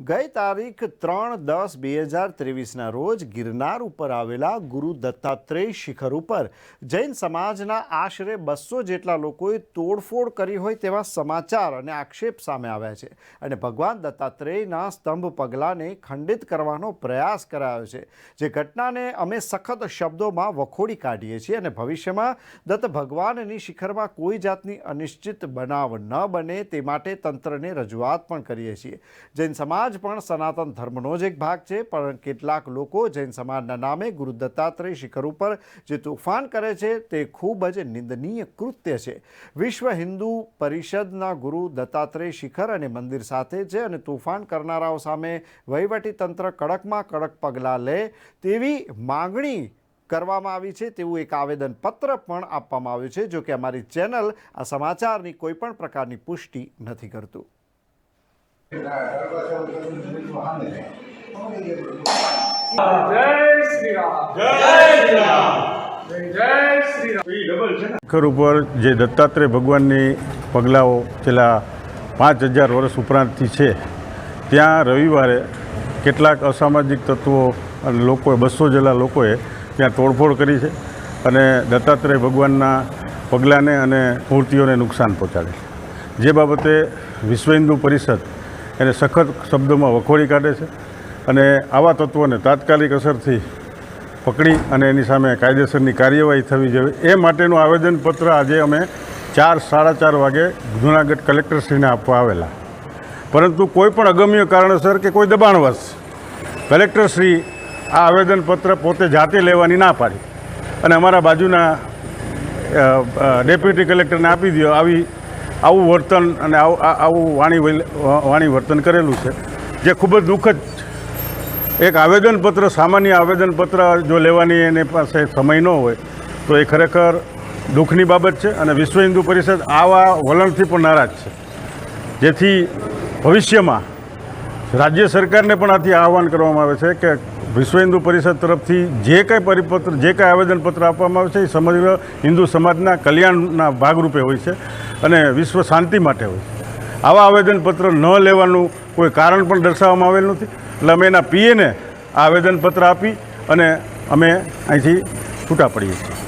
ગઈ તારીખ ત્રણ દસ બે હજાર ત્રેવીસના રોજ ગિરનાર ઉપર આવેલા ગુરુ દત્તાત્રેય શિખર ઉપર જૈન સમાજના આશરે બસો જેટલા લોકોએ તોડફોડ કરી હોય તેવા સમાચાર અને આક્ષેપ સામે આવ્યા છે. અને ભગવાન દત્તાત્રેયના સ્તંભ પગલાંને ખંડિત કરવાનો પ્રયાસ કરાયો છે. જે ઘટનાને અમે સખત શબ્દોમાં વખોડી કાઢીએ છીએ અને ભવિષ્યમાં દત્ત ભગવાનની શિખરમાં કોઈ જાતની અનિશ્ચિત બનાવ ન બને તે માટે તંત્રને રજૂઆત પણ કરીએ છીએ. જૈન સમાજ પણ સનાતન ધર્મનો જ એક ભાગ છે, પણ કેટલાક લોકો જૈન સમાજના નામે ગુરુ દત્તાત્રેય શિખર ઉપર જે તોફાન કરે છે, તે ખૂબ જ નિંદનીય કૃત્ય છે. વિશ્વ હિન્દુ પરિષદના ગુરુ દત્તાત્રેય શિખર અને મંદિર સાથે છે અને તોફાન કરનારાઓ સામે વહીવટી તંત્ર કડકમાં કડક પગલાં લે તેવી માગણી કરવામાં આવી છે. તેવું એક આવેદન પત્ર પણ આપવામાં આવ્યું છે જો કે અમારી ચેનલ આ સમાચારની કોઈપણ પ્રકારની પુષ્ટિ નથી કરતું. શિખર ઉપર જે દત્તાત્રેય ભગવાનની પગલાઓ છેલ્લા પાંચ હજાર વર્ષ ઉપરાંતથી છે, ત્યાં રવિવારે કેટલાક અસામાજિક તત્વો અને લોકોએ, બસો જેટલા લોકોએ ત્યાં તોડફોડ કરી છે અને દત્તાત્રેય ભગવાનના પગલાંને અને મૂર્તિઓને નુકસાન પહોંચાડે જે બાબતે વિશ્વ હિન્દુ પરિષદ એને સખત શબ્દોમાં વખોડી કાઢે છે અને આવા તત્વોને તાત્કાલિક અસરથી પકડી અને એની સામે કાયદેસરની કાર્યવાહી થવી જોઈએ. એ માટેનું આવેદનપત્ર આજે અમે ચાર, સાડા ચાર વાગે જૂનાગઢ કલેક્ટરશ્રીને આપવા આવેલા. પરંતુ કોઈ પણ અગમ્ય કારણસર કે કોઈ દબાણવશ કલેક્ટરશ્રી આ આવેદનપત્ર પોતે જાતે લેવાની ના પાડી. અને અમારા બાજુના ડેપ્યુટી કલેક્ટરને આપી દો આવી આવું વર્તન અને આવું આવું વાણી વાણી વર્તન કરેલું છે, જે ખૂબ જ દુઃખદ એક આવેદનપત્ર, સામાન્ય આવેદનપત્ર જો લેવાની એની પાસે સમય ન હોય, તો એ ખરેખર દુઃખની બાબત છે અને વિશ્વ હિન્દુ પરિષદ આવા વલણથી પણ નારાજ છે. જેથી ભવિષ્યમાં રાજ્ય સરકારને પણ આથી આહવાન કરવામાં આવે છે કે વિશ્વ હિન્દુ પરિષદ તરફથી જે કંઈ પરિપત્ર જે કંઈ આવેદનપત્ર આપવામાં આવે છે, એ સમગ્ર હિન્દુ સમાજના કલ્યાણના ભાગરૂપે હોય છે. અને વિશ્વ શાંતિ માટે હોય. આવા આવેદનપત્ર ન લેવાનું કોઈ કારણ પણ દર્શાવવામાં આવેલ નથી. એટલે અમે એના પીએને આવેદનપત્ર આપી અને અમે અહીંથી છૂટા પડીએ છીએ.